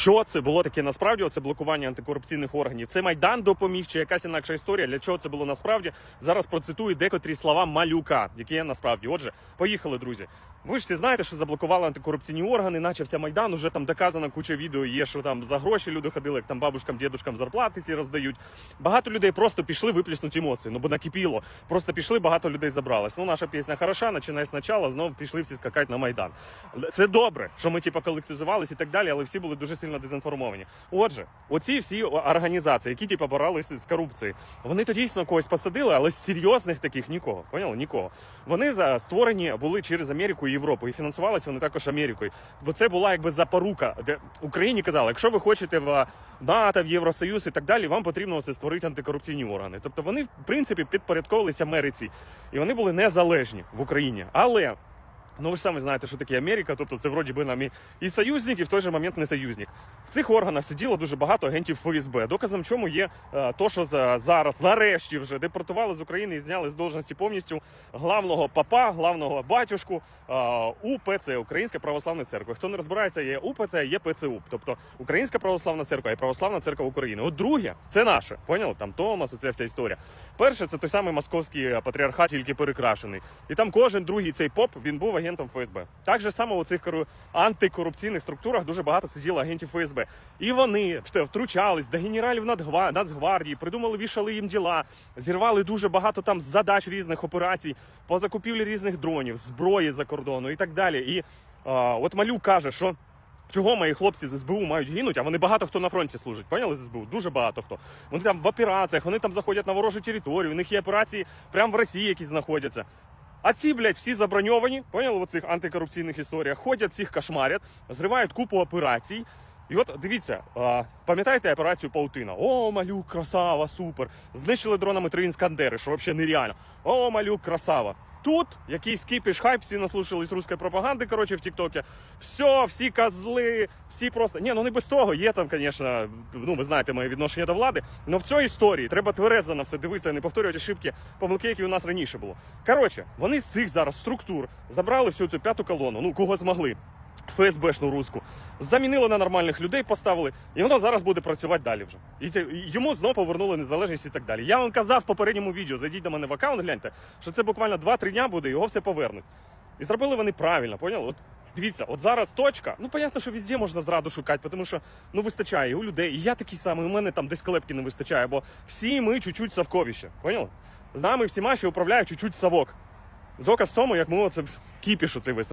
Що це було таке насправді? Це блокування антикорупційних органів. Це майдан допоміг чи якась інакша історія. Для чого це було насправді? Зараз процитую декотрі слова малюка, які є насправді. Отже, поїхали, друзі. Ви ж всі знаєте, що заблокували антикорупційні органи, начався майдан. Уже там доказано куча відео. Є що там за гроші люди ходили, як там бабушкам, дідушкам зарплати ці роздають. Багато людей просто пішли виплеснути емоції. Ну бо накипіло. Просто пішли, багато людей забралось. Ну, наша пісня хороша, починає спочатку, знову пішли всі скакати на майдан. Це добре, що ми типу, колективізувалися і так далі, але всі були дуже сильно дезінформовані. Отже, оці всі організації, які типу, боролися з корупцією, вони то дійсно когось посадили, але з серйозних таких нікого. Поняли? Нікого. Вони за створені були через Америку і Європу, і фінансувалися вони також Америкою. Бо це була якби запорука, де Україні казали, якщо ви хочете в НАТО, в Євросоюз і так далі, вам потрібно це створити антикорупційні органи. Тобто вони, в принципі, підпорядковувалися Америці, і вони були незалежні в Україні. Але Ну ви ж самі знаєте, що таке Америка, тобто це вроді би нам і, і союзник, і в той же момент не союзник. В цих органах сиділо дуже багато агентів ФСБ. Доказом чому є е, то, що за, зараз нарешті вже депортували з України і зняли з должності повністю главного папа, главного батюшку е, УПЦ, Українська православна церква. Хто не розбирається, є УПЦ, є ПЦУ. Тобто Українська православна церква і Православна церква України. От друге, це наше. Поняли? Там Томас, оця вся історія. Перше, це той самий московський патріархат, тільки перекрашений. І там кожен другий цей поп він був агентом ФСБ. Так же само у цих антикорупційних структурах дуже багато сиділо агентів ФСБ. І вони втручались до генералів Нацгвардії, придумали, вішали їм діла, зірвали дуже багато там задач різних операцій по закупівлі різних дронів, зброї за кордону і так далі. І а, от Малюк каже, що. Чого мої хлопці з СБУ мають гинуть, а вони багато хто на фронті служить. Поняли з СБУ? Дуже багато хто. Вони там в операціях, вони там заходять на ворожу територію, у них є операції прямо в Росії, які знаходяться. А ці, блядь, всі заброньовані, поняли, в цих антикорупційних історіях, ходять, всіх кошмарять, зривають купу операцій. І от дивіться, пам'ятаєте операцію Паутина? О, малюк, красава, супер. Знищили дронами три іскандери, що взагалі нереально. О, малюк, красава. Тут якийсь кипіш хайп, всі наслушались руської пропаганди, коротше, в Тіктокі. Все, всі козли, всі просто. Ні, ну не без того. Є там, звісно, ну ви знаєте моє відношення до влади. Але в цій історії треба тверезо на все дивитися, не повторювати ошибки, помилки, які у нас раніше було. Коротше, вони з цих зараз структур забрали всю цю п'яту колону, ну кого змогли. ФСБшну руську замінили на нормальних людей, поставили, і воно зараз буде працювати далі вже. І це йому знову повернули незалежність і так далі. Я вам казав в попередньому відео, зайдіть до мене в аккаунт, гляньте, що це буквально 2-3 дня буде, його все повернуть. І зробили вони правильно, поняли? От дивіться, от зараз точка. Ну, понятно, що везде можна зраду шукати, тому що ну вистачає і у людей. І я такий самий, у мене там десь клепки не вистачає, бо всі ми чуть-чуть совковіще. Поняли? З нами всіма ще управляє чуть-чуть совок. Доказ тому, як ми оце кіпішу цей вистачає.